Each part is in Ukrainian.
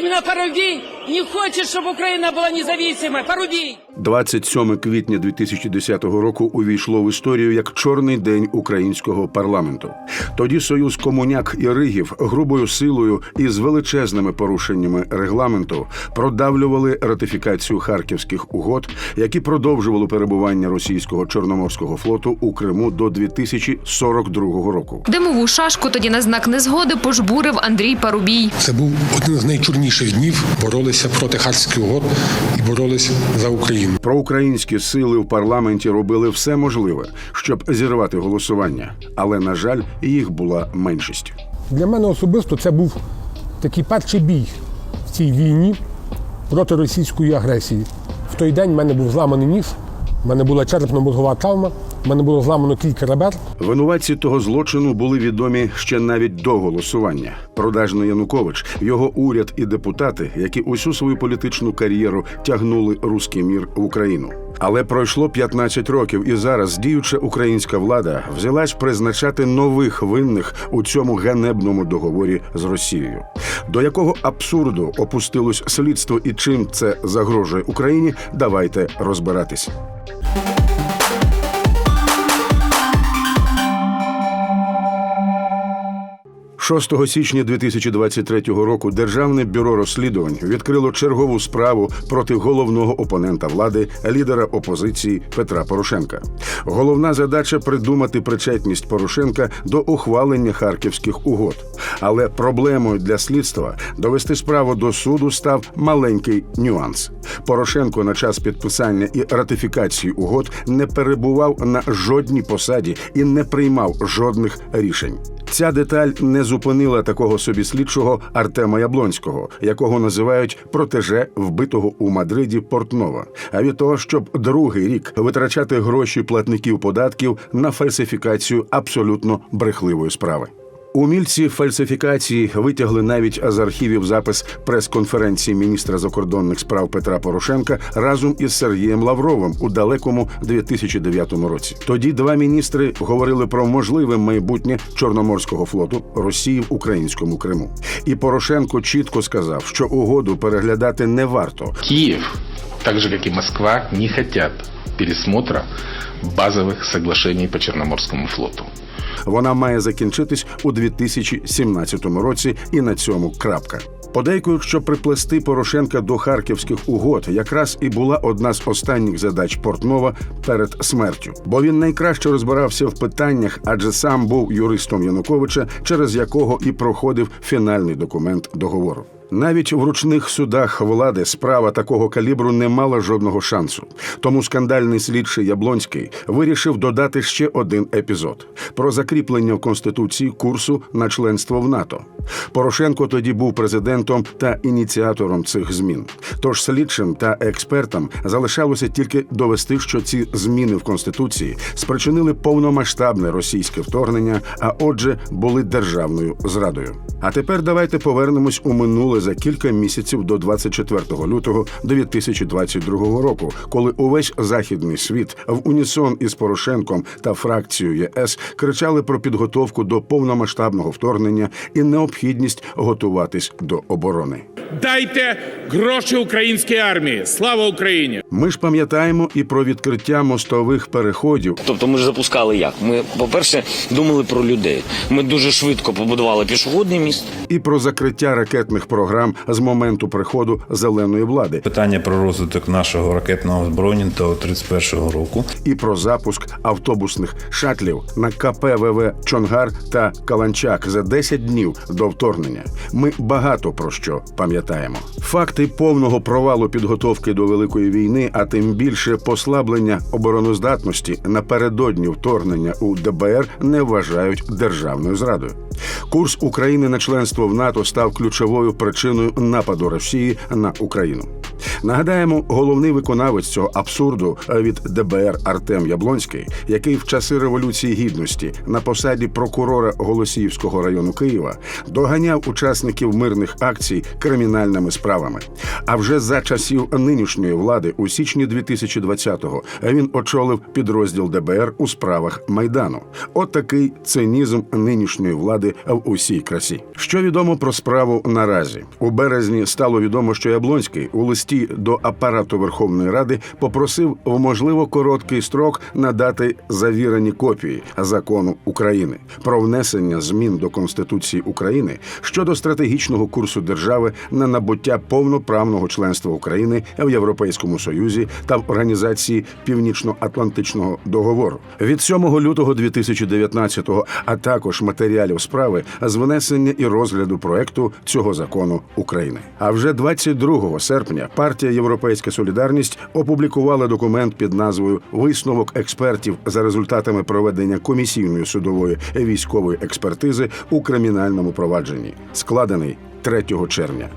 Vladimir Parodi не хочет, чтобы Украина была независимой. Парубий! 27 квітня 2010 року увійшло в історію як чорний день українського парламенту. Тоді союз комуняк і ригів грубою силою і з величезними порушеннями регламенту продавлювали ратифікацію харківських угод, які продовжували перебування російського чорноморського флоту у Криму до 2042 року. Димову шашку тоді на знак незгоди пожбурив Андрій Парубій. Це був один з найчорніших днів. Боролися проти Харських угод і боролися за Україну. Проукраїнські сили в парламенті робили все можливе, щоб зірвати голосування, але на жаль, їх була меншість. Для мене особисто це був такий перший бій в цій війні проти російської агресії. В той день в мене був зламаний ніс, в мене була черепно-мозгова травма, мене було зламано кілька ребер. Винуватці того злочину були відомі ще навіть до голосування. Продажний Янукович, його уряд і депутати, які усю свою політичну кар'єру тягнули руський мір в Україну. Але пройшло 15 років, і зараз діюча українська влада взялась призначати нових винних у цьому ганебному договорі з Росією. До якого абсурду опустилось слідство і чим це загрожує Україні? Давайте розбиратись. 6 січня 2023 року Державне бюро розслідувань відкрило чергову справу проти головного опонента влади, лідера опозиції Петра Порошенка. Головна задача придумати причетність Порошенка до ухвалення харківських угод. Але проблемою для слідства довести справу до суду став маленький нюанс. Порошенко на час підписання і ратифікації угод не перебував на жодній посаді і не приймав жодних рішень. Ця деталь не зупинила такого собі слідчого Артема Яблонського, якого називають протеже вбитого у Мадриді Портнова. А від того, щоб другий рік витрачати гроші платників податків на фальсифікацію абсолютно брехливої справи. Умільці фальсифікації витягли навіть з архівів запис прес-конференції міністра закордонних справ Петра Порошенка разом із Сергієм Лавровим у далекому 2009 році. Тоді два міністри говорили про можливе майбутнє Чорноморського флоту Росії в українському Криму. І Порошенко чітко сказав, що угоду переглядати не варто, Киев, так же как и Москва, не хотят пересмотра базовых соглашений по Черноморскому флоту. Вона має закінчитись у 2017 році, і на цьому крапка. Подейкують, що приплести Порошенка до харківських угод якраз і була одна з останніх задач Портнова перед смертю, бо він найкраще розбирався в питаннях, адже сам був юристом Януковича, через якого і проходив фінальний документ договору. Навіть в ручних судах влади справа такого калібру не мала жодного шансу. Тому скандальний слідчий Яблонський вирішив додати ще один епізод про закріплення в конституції курсу на членство в НАТО. Порошенко тоді був президентом та ініціатором цих змін. Тож слідчим та експертам залишалося тільки довести, що ці зміни в конституції спричинили повномасштабне російське вторгнення, а отже, були державною зрадою. А тепер давайте повернемось у минуле за кілька місяців до 24 лютого 2022 року, коли увесь західний світ в унісон із Порошенком та фракцією ЄС кричали про підготовку до повномасштабного вторгнення і необхідність готуватись до оборони. Дайте гроші українській армії. Слава Україні! Ми ж пам'ятаємо і про відкриття мостових переходів Тобто ми ж запускали як? Ми, по-перше, думали про людей. Ми дуже швидко побудували пішохідний міст. і про закриття ракетних програм з моменту приходу зеленої влади, Питання про розвиток нашого ракетного озброєння до 31-го року. і про запуск автобусних шатлів на КПВВ Чонгар та Каланчак за 10 днів до вторгнення. Ми багато про що пам'ятаємо. Факти повного провалу підготовки до великої війни, а тим більше послаблення обороноздатності напередодні вторгнення у ДБР не вважають державною зрадою. Курс України на членство в НАТО став ключовою причиною нападу Росії на Україну. Нагадаємо, головний виконавець цього абсурду від ДБР Артем Яблонський, який в часи революції гідності на посаді прокурора Голосіївського району Києва доганяв учасників мирних акцій кримінальними справами. А вже за часів нинішньої влади у січні 2020-го він очолив підрозділ ДБР у справах майдану. От такий цинізм нинішньої влади в усій красі. Що відомо про справу наразі у березні стало відомо, що Яблонський у листі до апарату Верховної Ради попросив в можливо короткий строк надати завірені копії закону України про внесення змін до Конституції України щодо стратегічного курсу держави на набуття повноправного членства України в Європейському Союзі та в організації Північно-Атлантичного договору від 7 лютого 2019-го, а також матеріалів справи з внесення і розгляду проекту цього закону України. А вже 22 серпня партія Європейська Солідарність опублікувала документ під назвою Висновок експертів за результатами проведення комісійної судової військової експертизи у кримінальному провадженні, складений 3 червня.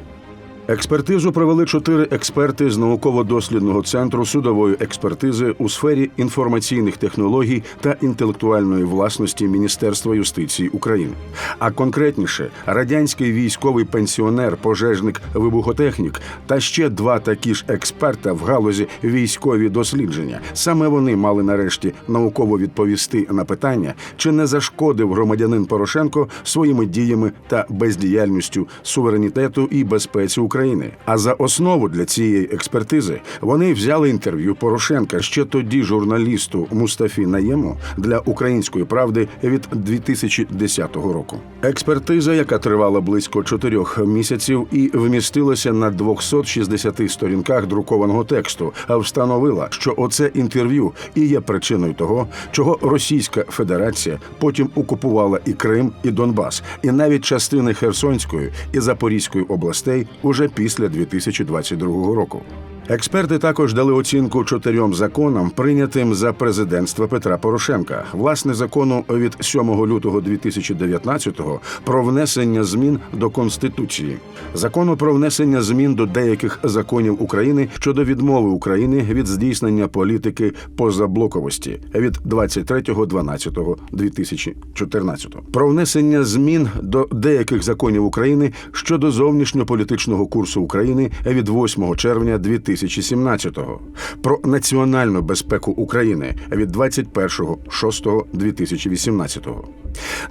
Експертизу провели чотири експерти з науково-дослідного центру судової експертизи у сфері інформаційних технологій та інтелектуальної власності Міністерства юстиції України. А конкретніше, радянський військовий пенсіонер, пожежник, вибухотехнік та ще два такі ж експерта в галузі військові дослідження. Саме вони мали нарешті науково відповісти на питання, чи не зашкодив громадянин Порошенко своїми діями та бездіяльністю суверенітету і безпеці України. А за основу для цієї експертизи вони взяли інтерв'ю Порошенка ще тоді журналісту Мустафі Наєму для української правди від 2010 року. Експертиза, яка тривала близько чотирьох місяців і вмістилася на 260 сторінках друкованого тексту, а встановила, що оце інтерв'ю і є причиною того, чого Російська Федерація потім окупувала і Крим, і Донбас, і навіть частини Херсонської і Запорізької областей уже після 2022 року. Експерти також дали оцінку чотирьом законам, прийнятим за президентства Петра Порошенка. Власне, закону від 7 лютого 2019-го про внесення змін до конституції, закону про внесення змін до деяких законів України щодо відмови України від здійснення політики позаблоковості від 23.12.2014, про внесення змін до деяких законів України щодо зовнішньополітичного курсу України від 8 червня 2017-го, про національну безпеку України від 21.06.2018.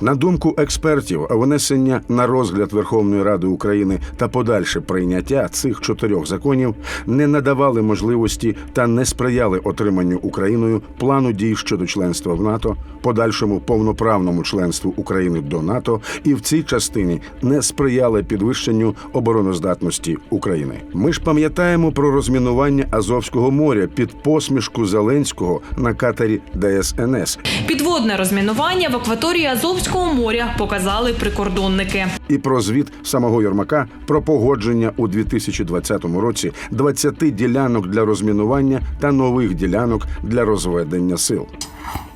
На думку експертів, внесення на розгляд Верховної Ради України та подальше прийняття цих чотирьох законів не надавали можливості та не сприяли отриманню Україною плану дій щодо членства в НАТО, подальшому повноправному членству України до НАТО і в цій частині не сприяли підвищенню обороноздатності України. Ми ж пам'ятаємо про розмінування Азовського моря під посмішку Зеленського на катері ДСНС Підводне розмінування в акваторії Азовського моря показали прикордонники. і про звіт самого Єрмака про погодження у 2020 році 20 ділянок для розмінування та нових ділянок для розведення сил.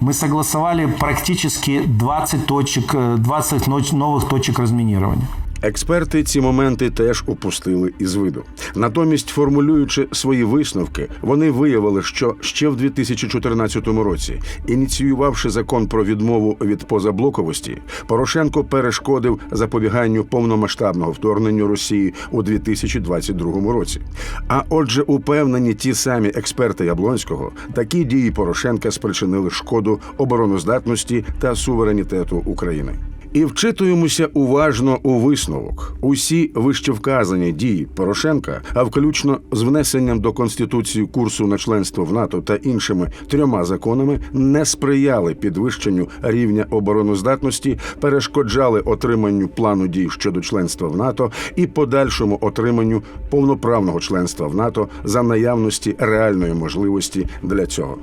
Мы согласовали практически 20 точек, э, 20 ноч- новых точек разминирования. Експерти ці моменти теж упустили із виду. Натомість, формулюючи свої висновки, вони виявили, що ще в 2014 році, ініціювавши закон про відмову від позаблоковості, Порошенко перешкодив запобіганню повномасштабного вторгненню Росії у 2022 році. А отже, упевнені ті самі експерти Яблонського, такі дії Порошенка спричинили шкоду обороноздатності та суверенітету України. І вчитуємося уважно у висновок. Усі вищевказані дії Порошенка, а включно з внесенням до конституції курсу на членство в НАТО та іншими трьома законами, не сприяли підвищенню рівня обороноздатності, перешкоджали отриманню плану дій щодо членства в НАТО і подальшому отриманню повноправного членства в НАТО за наявності реальної можливості для цього.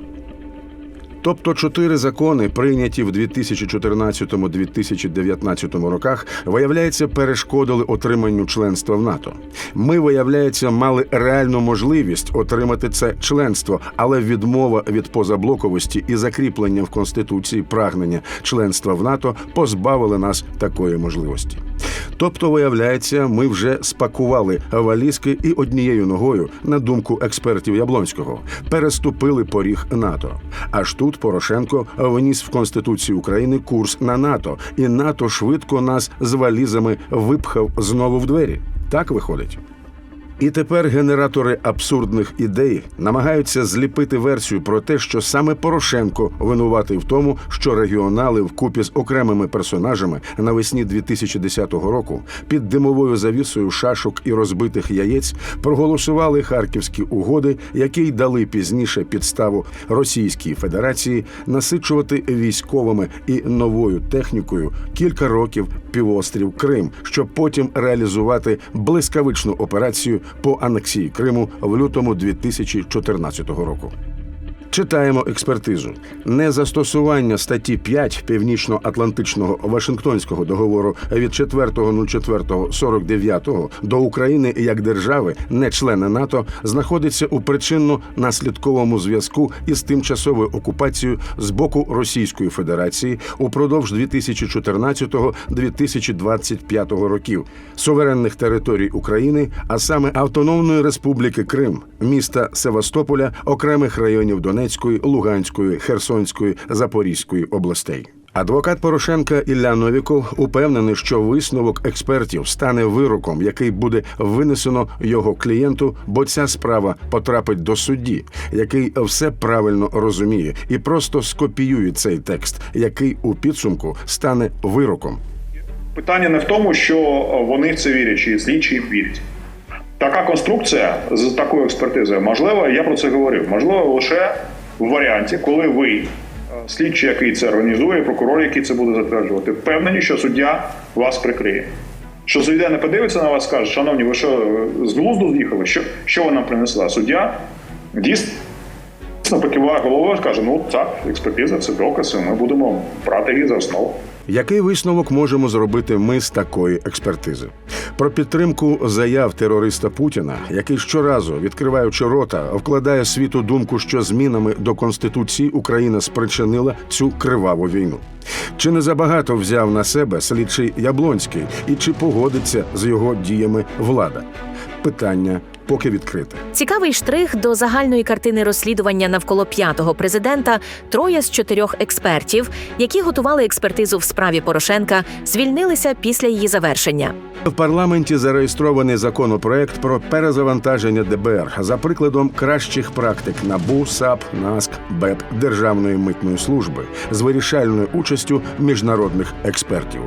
Тобто чотири закони, прийняті в 2014-2019 роках, виявляється, перешкодили отриманню членства в НАТО. Ми, виявляється, мали реальну можливість отримати це членство, але відмова від позаблоковості і закріплення в конституції прагнення членства в НАТО позбавили нас такої можливості. Тобто, виявляється, ми вже спакували валізки і однією ногою, на думку експертів Яблонського, переступили поріг НАТО. Аж тут Порошенко вніс в Конституцію України курс на НАТО, і НАТО швидко нас з валізами випхав знову в двері. Так виходить. І тепер генератори абсурдних ідей намагаються зліпити версію про те, що саме Порошенко винуватий в тому, що регіонали вкупі з окремими персонажами навесні 2010 року під димовою завісою шашок і розбитих яєць проголосували харківські угоди, які й дали пізніше підставу Російській Федерації насичувати військовими і новою технікою кілька років півострів Крим, щоб потім реалізувати блискавичну операцію по анексії Криму в лютому 2014 року. Читаємо експертизу. Незастосування статті 5 Північно-Атлантичного Вашингтонського договору від 4.04.49 до України як держави, не члена НАТО, знаходиться у причинно-наслідковому зв'язку із тимчасовою окупацією з боку Російської Федерації упродовж 2014-2025 років суверенних територій України, а саме Автономної Республіки Крим, міста Севастополя, окремих районів Донецької, Луганської, Херсонської, Запорізької областей. Адвокат Порошенка Ілля Новіков упевнений, що висновок експертів стане вироком, який буде винесено його клієнту, бо ця справа потрапить до судді, який все правильно розуміє, і просто скопіює цей текст, який у підсумку стане вироком. Питання не в тому, що вони в це вірять, чи слідчі їм вірять. Така конструкція з такою експертизою можлива, я про це говорив. Можливо, лише в варіанті, коли ви, е, слідчий, який це організує, прокурор, який це буде затверджувати, впевнені, що суддя вас прикриє. Що суддя не подивиться на вас, скаже, шановні, ви що е, з глузду з'їхали? Що, що вона принесла? Суддя дійсно покиває головою, каже, ну так, експертиза це докази, ми будемо брати її за основу. Який висновок можемо зробити ми з такої експертизи? Про підтримку заяв терориста Путіна, який щоразу, відкриваючи рота, вкладає світу думку, що змінами до конституції Україна спричинила цю криваву війну. Чи не забагато взяв на себе слідчий Яблонський, і чи погодиться з його діями влада? Питання поки відкрите. Цікавий штрих до загальної картини розслідування навколо п'ятого президента. Троє з чотирьох експертів, які готували експертизу в справі Порошенка, звільнилися після її завершення. В парламенті зареєстрований законопроект про перезавантаження ДБР за прикладом кращих практик НАБУ, САП, НАСК, БЕП Державної митної служби з вирішальною участю міжнародних експертів.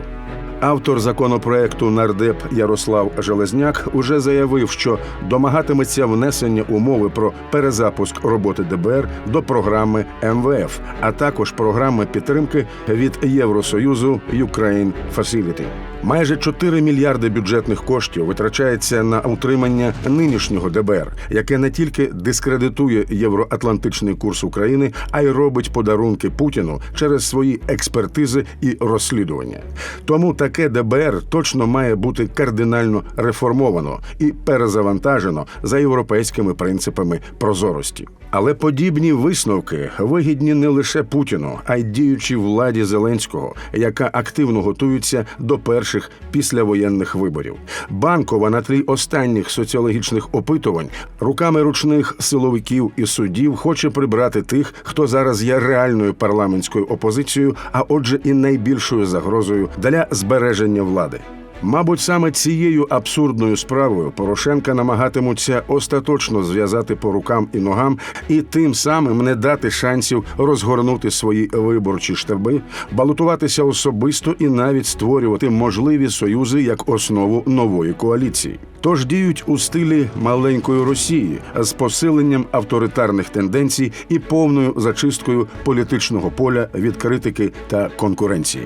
Автор законопроекту нардеп Ярослав Железняк уже заявив, що домагатиметься внесення умови про перезапуск роботи ДБР до програми МВФ, а також програми підтримки від Євросоюзу Ukraine Facility. Майже 4 мільярди бюджетних коштів витрачається на утримання нинішнього ДБР, яке не тільки дискредитує євроатлантичний курс України, а й робить подарунки Путіну через свої експертизи і розслідування. Тому таке ДБР точно має бути кардинально реформовано і перезавантажено за європейськими принципами прозорості. Але подібні висновки вигідні не лише Путіну, а й діючій владі Зеленського, яка активно готується до перших післявоєнних виборів. Банкова на тлі останніх соціологічних опитувань руками ручних силовиків і суддів хоче прибрати тих, хто зараз є реальною парламентською опозицією, а отже, і найбільшою загрозою для збереження влади. Мабуть, саме цією абсурдною справою Порошенка намагатимуться остаточно зв'язати по рукам і ногам і тим самим не дати шансів розгорнути свої виборчі штаби, балотуватися особисто і навіть створювати можливі союзи як основу нової коаліції. Тож діють у стилі маленької Росії з посиленням авторитарних тенденцій і повною зачисткою політичного поля від критики та конкуренції.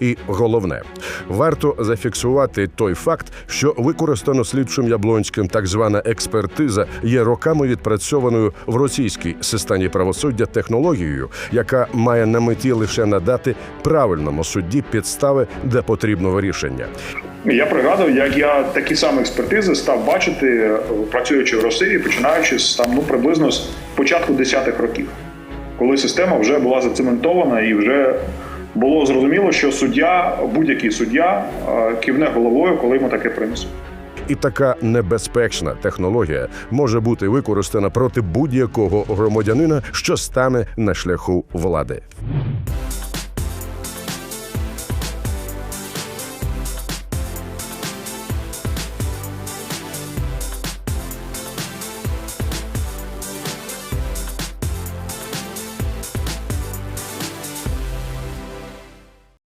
І головне, варто зафіксувати той факт, що використано слідчим Яблонським так звана експертиза є роками відпрацьованою в російській системі правосуддя технологією, яка має на меті лише надати правильному судді підстави для потрібного рішення. Я пригадую, як я такі самі експертизи став бачити, працюючи в Росії, починаючи з там ну приблизно з початку 10-х років, коли система вже була зацементована і вже було зрозуміло, що суддя, будь-який суддя, е, кивне головою, коли йому таке принесуть. І така небезпечна технологія може бути використана проти будь-якого громадянина, що стане на шляху влади.